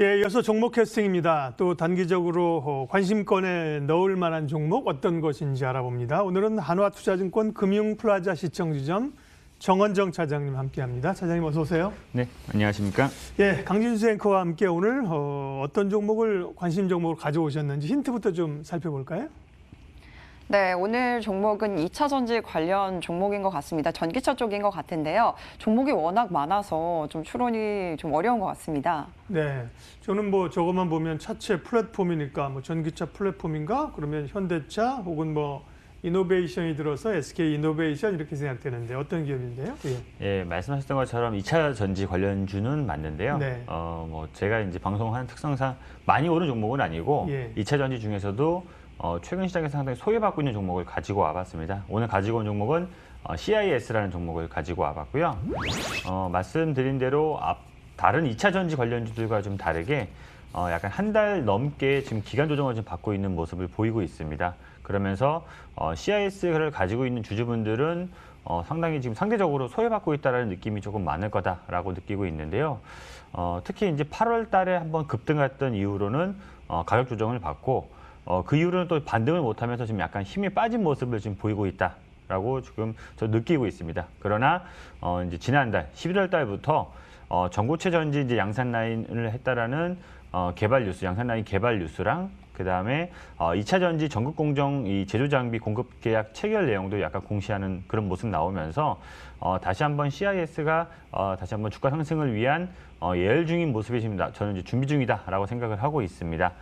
예, 이어서 종목 캐스팅입니다. 또 단기적으로 어, 관심권에 넣을 만한 종목 어떤 것인지 알아봅니다. 오늘은 한화투자증권 금융플라자 시청 지점 정원정 차장님 함께합니다. 차장님 어서 오세요. 네, 안녕하십니까? 예, 강진수 앵커와 함께 오늘 어, 어떤 종목을 관심 종목을 가져오셨는지 힌트부터 좀 살펴볼까요? 네, 오늘 종목은 2차 전지 관련 종목인 것 같습니다. 전기차 쪽인 것 같은데요. 종목이 워낙 많아서 좀 추론이 좀 어려운 것 같습니다. 네, 저는 뭐 저것만 보면 차체 플랫폼이니까 뭐 전기차 플랫폼인가? 그러면 현대차 혹은 뭐 이노베이션이 들어서 SK 이노베이션 이렇게 생각되는데 어떤 기업인데요? 예. 예, 말씀하셨던 것처럼 2차 전지 관련주는 맞는데요. 네. 어, 뭐 제가 이제 방송한 특성상 많이 오른 종목은 아니고 예. 2차 전지 중에서도 어, 최근 시장에서 상당히 소외받고 있는 종목을 가지고 와봤습니다. 오늘 가지고 온 종목은 어, CIS라는 종목을 가지고 와봤고요. 어, 말씀드린 대로 앞, 다른 2차 전지 관련주들과 좀 다르게 어, 약간 한 달 넘게 지금 기간 조정을 좀 받고 있는 모습을 보이고 있습니다. 그러면서 어, CIS를 가지고 있는 주주분들은 어, 상당히 지금 상대적으로 소외받고 있다는 느낌이 조금 많을 거다라고 느끼고 있는데요. 어, 특히 이제 8월 달에 한번 급등했던 이후로는 어, 가격 조정을 받고 어, 그 이후로는 또 반등을 못하면서 지금 약간 힘이 빠진 모습을 지금 보이고 있다. 라고 지금 저 느끼고 있습니다. 그러나 어 이제 지난달 11월 달부터 어 전고체 전지 이제 양산 라인을 했다라는 어 개발 뉴스, 양산 라인 개발 뉴스랑 그다음에 어 2차 전지 전국 공정 이 제조 장비 공급 계약 체결 내용도 약간 공시하는 그런 모습 나오면서 어 다시 한번 CIS가 어 다시 한번 주가 상승을 위한 어 예열 중인 모습이 지금 나- 저는 이제 준비 중이다라고 생각을 하고 있습니다.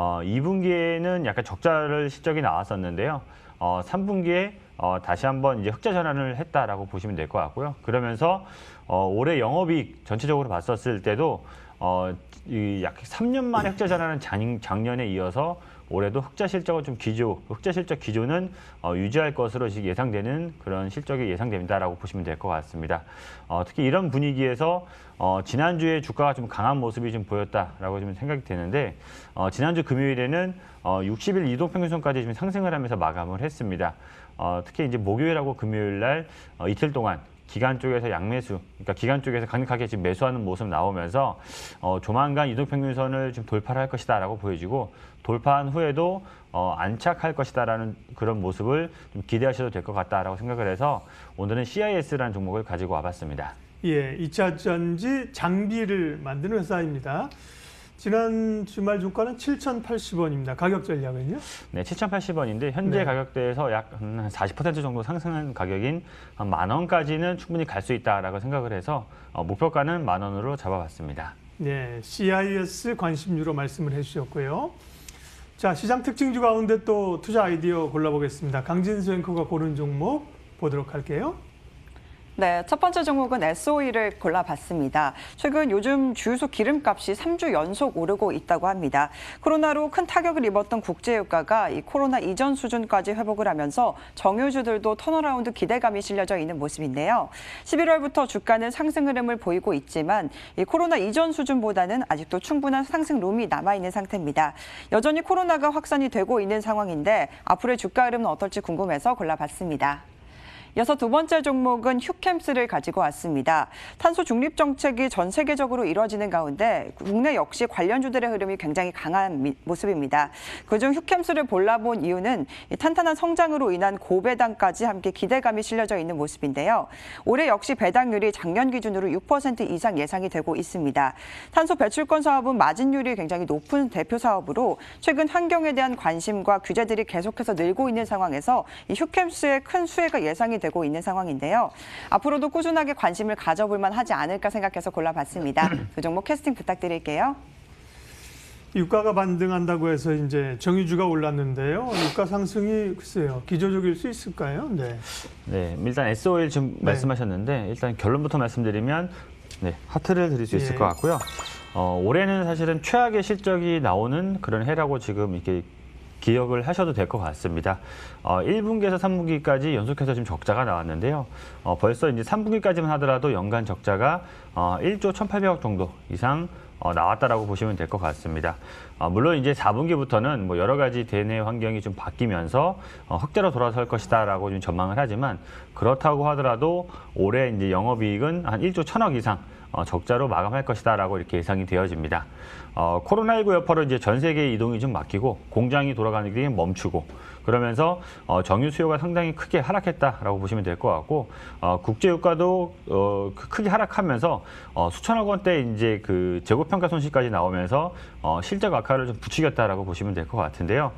어, 2분기에는 약간 적자를 실적이 나왔었는데요. 어, 3분기에 어, 다시 한번 이제 흑자 전환을 했다라고 보시면 될 것 같고요. 그러면서 어, 올해 영업이익 전체적으로 봤었을 때도 어, 이약 3년 만에 흑자 전환은 작, 작년에 이어서 올해도 흑자 실적은 좀 기조, 흑자 실적 기조는 어, 유지할 것으로 예상되는 그런 실적이 예상됩니다라고 보시면 될 것 같습니다. 어, 특히 이런 분위기에서 어, 지난주에 주가가 좀 강한 모습이 좀 보였다라고 좀 생각이 되는데 어, 지난주 금요일에는 어, 60일 이동평균선까지 좀 상승을 하면서 마감을 했습니다. 어, 특히 이제 목요일하고 금요일 날 어, 이틀 동안 기간 쪽에서 양매수, 그러니까 기간 쪽에서 강력하게 지금 매수하는 모습 나오면서 어, 조만간 이동평균선을 좀 돌파를 할 것이다라고 보여지고 돌파한 후에도 어, 안착할 것이다라는 그런 모습을 좀 기대하셔도 될 것 같다라고 생각을 해서 오늘은 CIS라는 종목을 가지고 와봤습니다. 예, 2차 전지 장비를 만드는 회사입니다. 지난 주말 주가는 7,080원입니다. 가격 전략은요? 네, 7,080원인데 현재 네. 가격대에서 약 한 40% 정도 상승한 가격인 한만 원까지는 충분히 갈 수 있다라고 생각을 해서 어, 목표가는 만 원으로 잡아봤습니다. 네, CIS 관심주로 말씀을 해주셨고요. 자, 시장 특징주 가운데 또 투자 아이디어 골라보겠습니다. 강진수 앵커가 고른 종목 보도록 할게요. 네, 첫 번째 종목은 SOE를 골라봤습니다. 최근 요즘 주유소 기름값이 3주 연속 오르고 있다고 합니다. 코로나로 큰 타격을 입었던 국제유가가 이 코로나 이전 수준까지 회복을 하면서 정유주들도 턴어라운드 기대감이 실려져 있는 모습인데요. 11월부터 주가는 상승 흐름을 보이고 있지만 이 코로나 이전 수준보다는 아직도 충분한 상승 룸이 남아있는 상태입니다. 여전히 코로나가 확산이 되고 있는 상황인데 앞으로의 주가 흐름은 어떨지 궁금해서 골라봤습니다. 이어서 두 번째 종목은 휴캠스를 가지고 왔습니다. 탄소 중립 정책이 전 세계적으로 이뤄지는 가운데 국내 역시 관련주들의 흐름이 굉장히 강한 미- 모습입니다. 그중 휴캠스를 골라본 이유는 이 탄탄한 성장으로 인한 고배당까지 함께 기대감이 실려져 있는 모습인데요. 올해 역시 배당률이 작년 기준으로 6% 이상 예상이 되고 있습니다. 탄소 배출권 사업은 마진율이 굉장히 높은 대표 사업으로 최근 환경에 대한 관심과 규제들이 계속해서 늘고 있는 상황에서 이 휴캠스의 큰 수혜가 예상이 되고 있는 상황인데요. 앞으로도 꾸준하게 관심을 가져볼 만하지 않을까 생각해서 골라봤습니다. 그 종목 캐스팅 부탁드릴게요. 유가가 반등한다고 해서 이제 정유주가 올랐는데요. 유가 상승이 글쎄요, 기조적일 수 있을까요? 네. 네, 일단 SOL 지금 네. 말씀하셨는데 일단 결론부터 말씀드리면 네, 하트를 드릴 수 있을 예. 것 같고요. 어, 올해는 사실은 최악의 실적이 나오는 그런 해라고 지금 이렇게 기억을 하셔도 될 것 같습니다. 어, 1분기에서 3분기까지 연속해서 지금 적자가 나왔는데요. 어, 벌써 이제 3분기까지만 하더라도 연간 적자가 어, 1조 1,800억 정도 이상 어, 나왔다라고 보시면 될 것 같습니다. 어, 물론 이제 4분기부터는 뭐 여러 가지 대내 환경이 좀 바뀌면서 어, 흑자로 돌아설 것이다라고 좀 전망을 하지만 그렇다고 하더라도 올해 이제 영업이익은 한 1조 1천억 이상 어, 적자로 마감할 것이다라고 이렇게 예상이 되어집니다. 어, 코로나19 여파로 이제 전 세계 이동이 좀 막히고 공장이 돌아가는 게 멈추고 그러면서 어, 정유 수요가 상당히 크게 하락했다라고 보시면 될 것 같고 어, 국제 유가도 어, 크- 크게 하락하면서 어, 수천억 원대 이제 그 재고 평가 손실까지 나오면서 어, 실적 악화를 좀 부추겼다라고 보시면 될 것 같은데요.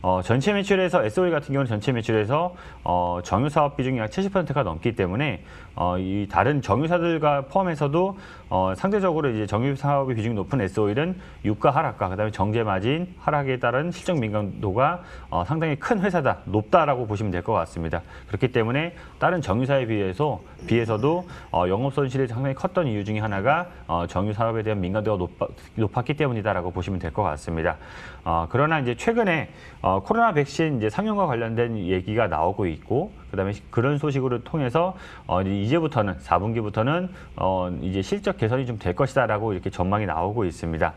어, 전체 매출에서 SOE 같은 경우는 전체 매출에서 어, 정유 사업 비중이 약 70%가 넘기 때문에 어, 이 다른 정유사들과 포함해서도 어, 상대적으로 이제 정유 사업의 비중이 높은 SOE는 유가 하락과 그다음에 정제 마진 하락에 따른 실적 민감도가 어, 상당히 큰 회사다 높다라고 보시면 될 것 같습니다. 그렇기 때문에 다른 정유사에 비해서 비해서도 어, 영업 손실이 상당히 컸던 이유 중에 하나가 어, 정유 사업에 대한 민감도가 높아, 높았 기 때문이다라고 보시면 될 것 같습니다. 어, 그러나 이제 최근에 어, 코로나 백신 이제 상용과 관련된 얘기가 나오고 있고 그다음에 그런 소식으로 통해서 어, 이제 이제부터는 4분기부터는 어, 이제 실적 개선이 좀 될 것이다라고 이렇게 전망이 나오고 있습니다.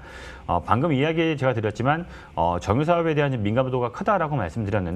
어, 방금 이야기 제가 드렸지만 어, 정유 사업에 대한 민감도가 크다라고 말씀드렸는데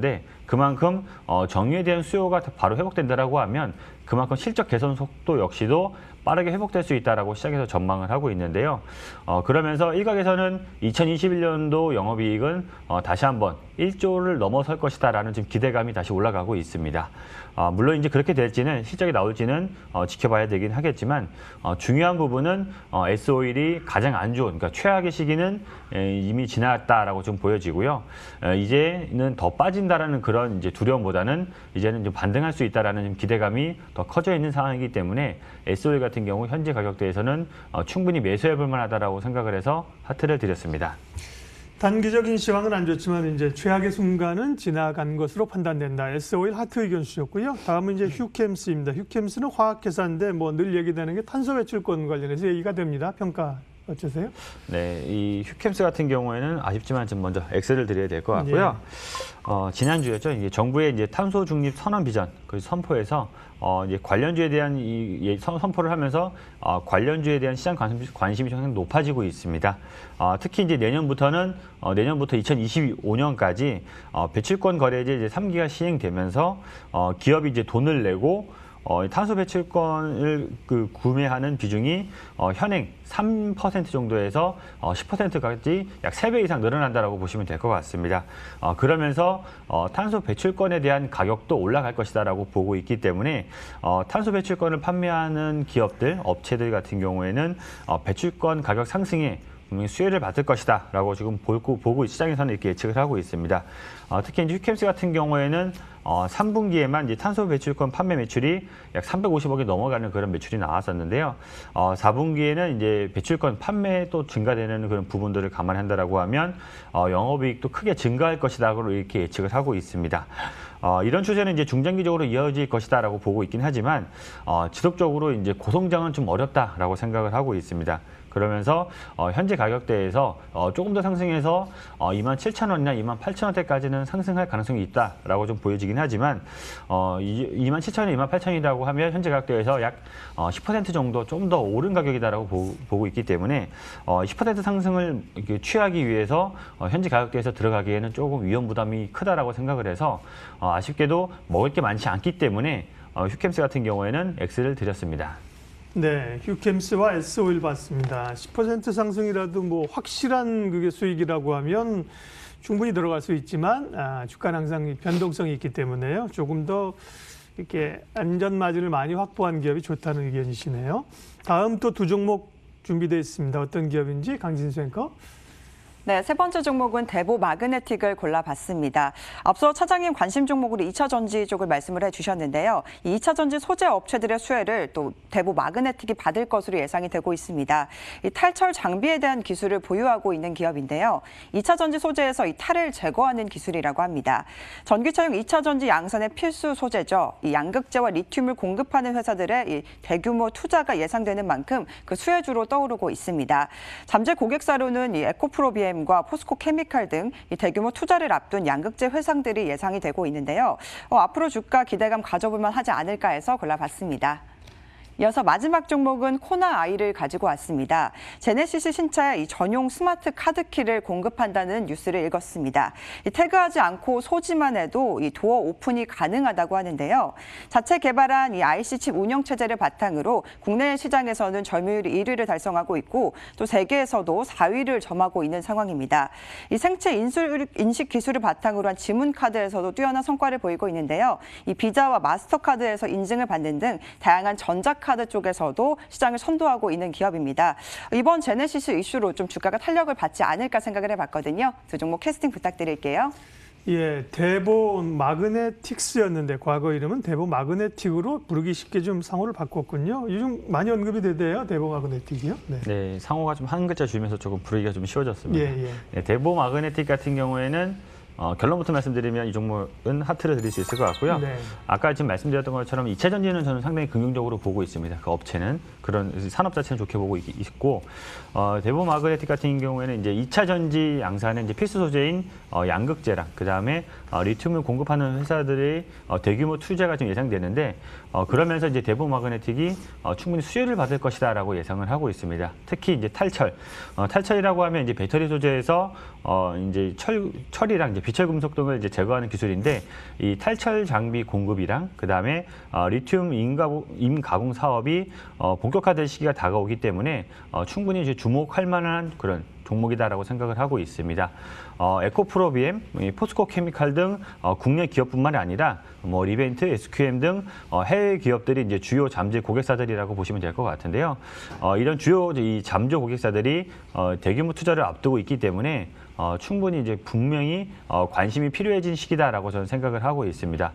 그만큼 어, 정유에 대한 수요가 바로 회복된다라고 하면 그만큼 실적 개선 속도 역시도 빠르게 회복될 수 있다라고 시장에서 전망을 하고 있는데요. 어, 그러면서 일각에서는 2021년도 영업이익은 어, 다시 한번 1조를 넘어설 것이다라는 좀 기대감이 다시 올라가고 있습니다. 어, 물론 이제 그렇게 될지는 실적이 나올지는 어, 지켜봐야 되긴 하겠지만 어, 중요한 부분은 어, S-오일이 가장 안 좋은 그러니까 최악의 시기는 에, 이미 지났다라고 좀 보여지고요. 에, 이제는 더 빠진다라는 그런 이제 두려움보다는 이제는 좀 반등할 수 있다라는 좀 기대감이 더 커져 있는 상황이기 때문에 S-오일 같은 경우 현재 가격대에서는 어, 충분히 매수해 볼 만하다라고 생각을 해서 하트를 드렸습니다. 단기적인 시황은 안 좋지만 이제 최악의 순간은 지나간 것으로 판단된다. S-오일 하트 의견 주셨고요. 다음은 이제 휴캠스입니다. 휴캠스는 화학회사인데 뭐 늘 얘기되는 게 탄소 배출권 관련해서 얘기가 됩니다. 평가 어떠세요? 네, 이 휴캠스 같은 경우에는 아쉽지만 좀 먼저 X를 드려야 될 것 같고요. 어, 지난주였죠. 이제 정부의 이제 탄소 중립 선언 비전 그 선포에서 어, 이제 관련주에 대한 이 예, 선, 선포를 하면서 어, 관련주에 대한 시장 관심, 관심이 상당히 높아지고 있습니다. 어, 특히 이제 내년부터는 어, 내년부터 2025년까지 어, 배출권 거래제 이제 3기가 시행되면서 어, 기업이 이제 돈을 내고 어, 이 탄소 배출권을 그 구매하는 비중이 어, 현행 3% 정도에서 어, 10%까지 약 3배 이상 늘어난다라고 보시면 될 것 같습니다. 어, 그러면서 어, 탄소 배출권에 대한 가격도 올라갈 것이다라고 보고 있기 때문에 어, 탄소 배출권을 판매하는 기업들, 업체들 같은 경우에는 어, 배출권 가격 상승에 분명히 수혜를 받을 것이다 라고 지금 보고, 보고 시장에서는 이렇게 예측을 하고 있습니다. 어, 특히 이제 휴캠스 같은 경우에는 어, 3분기에만 이제 탄소 배출권 판매 매출이 약 350억이 넘어가는 그런 매출이 나왔었는데요. 어, 4분기에는 이제 배출권 판매 또 증가되는 그런 부분들을 감안한다라고 하면 어, 영업이익도 크게 증가할 것이다라고 이렇게 예측을 하고 있습니다. 어, 이런 추세는 이제 중장기적으로 이어질 것이다라고 보고 있긴 하지만 어, 지속적으로 이제 고성장은 좀 어렵다라고 생각을 하고 있습니다. 그러면서 어, 현재 가격대에서 어, 조금 더 상승해서 어, 2만 7천 원이나 2만 8천 원대까지는 상승할 가능성이 있다라고 좀 보여지긴 하지만 어, 2만 7천 원, 2만 8천 원이라고 하면 현재 가격대에서 약 어, 10% 정도 좀 더 오른 가격이다라고 보, 보고 있기 때문에 어, 10% 상승을 취하기 위해서 어, 현재 가격대에서 들어가기에는 조금 위험 부담이 크다라고 생각을 해서 어, 아쉽게도 먹을 게 많지 않기 때문에 어, 휴캠스 같은 경우에는 X를 드렸습니다. 네, 휴캠스와 S-오일 봤습니다. 10% 상승이라도 뭐 확실한 그게 수익이라고 하면 충분히 들어갈 수 있지만 아, 주가는 항상 변동성이 있기 때문에요. 조금 더 이렇게 안전 마진을 많이 확보한 기업이 좋다는 의견이시네요. 다음 또 두 종목 준비되어 있습니다. 어떤 기업인지 강진수 앵커. 네, 세 번째 종목은 대보 마그네틱을 골라봤습니다. 앞서 차장님 관심 종목으로 2차 전지 쪽을 말씀을 해주셨는데요. 이 2차 전지 소재 업체들의 수혜를 또 대보 마그네틱이 받을 것으로 예상이 되고 있습니다. 이 탈철 장비에 대한 기술을 보유하고 있는 기업인데요. 2차 전지 소재에서 이 탈을 제거하는 기술이라고 합니다. 전기차용 2차 전지 양산의 필수 소재죠. 이 양극재와 리튬을 공급하는 회사들의 이 대규모 투자가 예상되는 만큼 그 수혜주로 떠오르고 있습니다. 잠재 고객사로는 이 에코프로비엠 과 포스코 케미칼 등이 대규모 투자를 앞둔 양극재 회상들이 예상이 되고 있는데요. 어, 앞으로 주가 기대감 가져볼 만하지 않을까 해서 골라봤습니다. 이어서 마지막 종목은 코나 아이를 가지고 왔습니다. 제네시스 신차에 이 전용 스마트 카드키를 공급한다는 뉴스를 읽었습니다. 이 태그하지 않고 소지만 해도 이 도어 오픈이 가능하다고 하는데요. 자체 개발한 이 IC 칩 운영 체제를 바탕으로 국내 시장에서는 점유율 1위를 달성하고 있고 또 세계에서도 4위를 점하고 있는 상황입니다. 이 생체 인술, 인식 기술을 바탕으로 한 지문 카드에서도 뛰어난 성과를 보이고 있는데요. 이 비자와 마스터카드에서 인증을 받는 등 다양한 전 자카드 쪽에서도 시장을 선도하고 있는 기업입니다. 이번 제네시스 이슈로 좀 주가가 탄력을 받지 않을까 생각을 해봤거든요. 두 종목 캐스팅 부탁드릴게요. 예, 대보 마그네틱스였는데 과거 이름은 대보 마그네틱으로 부르기 쉽게 좀 상호를 바꿨군요. 요즘 많이 언급이 되대요, 대보 마그네틱이요. 네. 네, 상호가 좀 한 글자 줄면서 조금 부르기가 좀 쉬워졌습니다. 예, 예. 네, 대보 마그네틱 같은 경우에는 어, 결론부터 말씀드리면 이 종목은 하트를 드릴 수 있을 것 같고요. 네. 아까 지금 말씀드렸던 것처럼 2차 전지는 저는 상당히 긍정적으로 보고 있습니다. 그 업체는 그런 산업 자체는 좋게 보고 있- 있고 어, 대보 마그네틱 같은 경우에는 이제 2차 전지 양산의 이제 필수 소재인 어, 양극재랑 그 다음에 어, 리튬을 공급하는 회사들의 어, 대규모 투자가 좀 예상되는데 어, 그러면서 이제 대보 마그네틱이 어, 충분히 수혜를 받을 것이다라고 예상을 하고 있습니다. 특히 이제 탈철, 어, 탈철이라고 하면 이제 배터리 소재에서 어, 이제 철 철이랑 이제 비철 금속 등을 이제 제거하는 기술인데 이 탈철 장비 공급이랑 그 다음에 어, 리튬 임가공, 사업이 어, 본격화될 시기가 다가오기 때문에 어, 충분히 이제 주목할 만한 그런 종목이다라고 생각을 하고 있습니다. 어, 에코프로비엠, 이 포스코 케미칼 등 어, 국내 기업뿐만이 아니라 뭐 리벤트, SQM 등 어, 해외 기업들이 이제 주요 잠재 고객사들이라고 보시면 될 것 같은데요. 어, 이런 주요 이 잠재 고객사들이 어, 대규모 투자를 앞두고 있기 때문에 어, 충분히 이제 분명히 어, 관심이 필요해진 시기다라고 저는 생각을 하고 있습니다.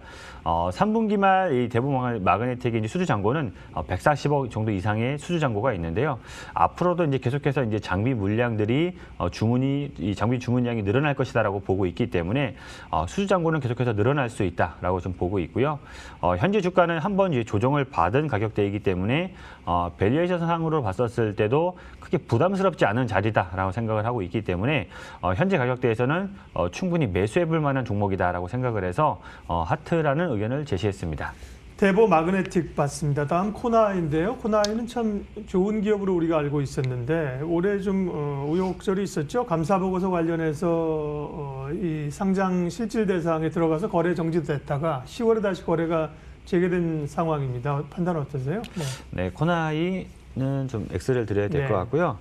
어, 3분기 말 이 대부 마그네틱의 이제 수주 잔고는 어, 140억 정도 이상의 수주 잔고가 있는데요. 앞으로도 이제 계속해서 이제 장비 물량들이 어, 주문이 이 장비 주문량이 늘어날 것이다라고 보고 있기 때문에 어, 수주 잔고는 계속해서 늘어날 수 있다라고 좀 보고 있고요. 어, 현재 주가는 한번 이제 조정을 받은 가격대이기 때문에 어, 밸류에이션 상으로 봤었을 때도 크게 부담스럽지 않은 자리다라고 생각을 하고 있기 때문에 어, 현재 가격대에서는 어, 충분히 매수해볼 만한 종목이다라고 생각을 해서 어, 하트라는 의견을 제시했습니다. 대보 마그네틱 봤습니다. 다음 코나인데요. 코나이는 참 좋은 기업으로 우리가 알고 있었는데 올해 좀 어, 우여곡절이 있었죠. 감사 보고서 관련해서 어, 이 상장 실질 대상에 들어가서 거래 정지됐다가 10월에 다시 거래가 재개된 상황입니다. 판단 어떠세요? 네. 네, 코나이 는좀 X를 드려야 될 네. 것 같고요.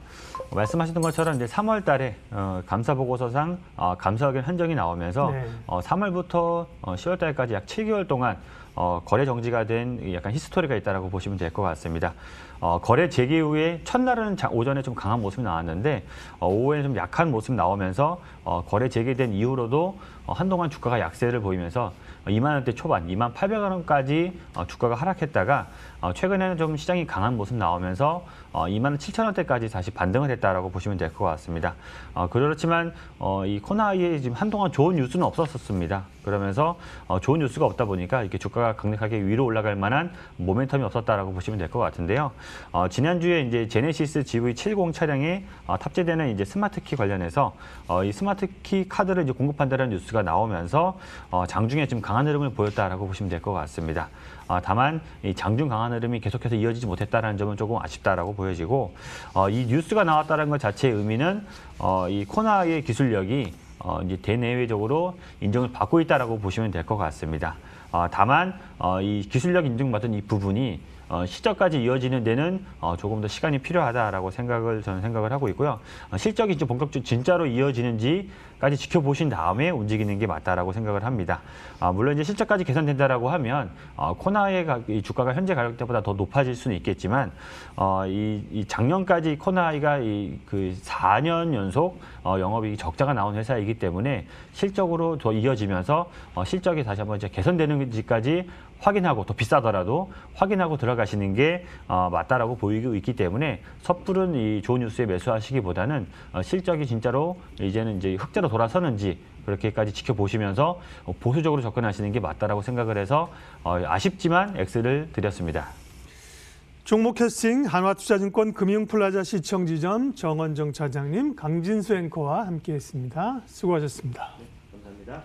어, 말씀하셨던 것처럼 이제 3월 달에 어, 감사 보고서상 어, 감사 의견 한정이 나오면서 네. 어, 3월부터 어, 10월 달까지 약 7개월 동안 어, 거래 정지가 된이 약간 히스토리가 있다라고 보시면 될 것 같습니다. 어, 거래 재개 후에 첫날은 자- 오전에 좀 강한 모습이 나왔는데 어, 오후에 좀 약한 모습이 나오면서 어, 거래 재개된 이후로도 어, 한동안 주가가 약세를 보이면서 2만 원대 초반, 2만 800원 원까지 어, 주가가 하락했다가 어, 최근에는 좀 시장이 강한 모습 나오면서 어, 2만 7천 원대까지 다시 반등을 했다라고 보시면 될 것 같습니다. 어, 그렇지만 어, 이 코나이에 지금 한동안 좋은 뉴스는 없었었습니다. 그러면서 어, 좋은 뉴스가 없다 보니까 이렇게 주가가 강력하게 위로 올라갈 만한 모멘텀이 없었다라고 보시면 될 것 같은데요. 어, 지난주에 이제 제네시스 GV70 차량에 어, 탑재되는 이제 스마트키 관련해서 어, 이 스마트키 카드를 이제 공급한다는 뉴스가 나오면서 어, 장중에 좀 강한 흐름을 보였다라고 보시면 될 것 같습니다. 어, 다만 이 장중 강한 흐름이 계속해서 이어지지 못했다는 점은 조금 아쉽다라고 보여지고 어, 이 뉴스가 나왔다는 것 자체의 의미는 어, 이 코나의 기술력이 어, 이제 대내외적으로 인정을 받고 있다라고 보시면 될 것 같습니다. 어, 다만 어, 이 기술력 인증받은 이 부분이 어, 시적까지 이어지는 데는 어, 조금 더 시간이 필요하다라고 생각을 저는 생각을 하고 있고요. 어, 실적이 이제 본격적으로 진짜로 이어지는지까지 지켜보신 다음에 움직이는 게 맞다라고 생각을 합니다. 아, 물론 이제 실적까지 개선된다라고 하면 어, 코나의 가, 이 주가가 현재 가격대보다 더 높아질 수는 있겠지만 어, 이, 이 작년까지 코나이가 이 그 4년 연속 어, 영업이익 적자가 나온 회사이기 때문에 실적으로 더 이어지면서 어, 실적이 다시 한번 이제 개선되는지까지 확인하고 더 비싸더라도 확인하고 들어가시는 게 어, 맞다라고 보이고 있기 때문에 섣부른 이 좋은 뉴스에 매수하시기보다는 어, 실적이 진짜로 이제는 이제 흑자로 돌아서는지 그렇게까지 지켜보시면서 어, 보수적으로 접근하시는 게 맞다라고 생각을 해서 어, 아쉽지만 X를 드렸습니다. 종목 캐스팅 한화투자증권 금융플라자 시청 지점 정원정 차장님, 강진수 앵커와 함께했습니다. 수고하셨습니다. 감사합니다.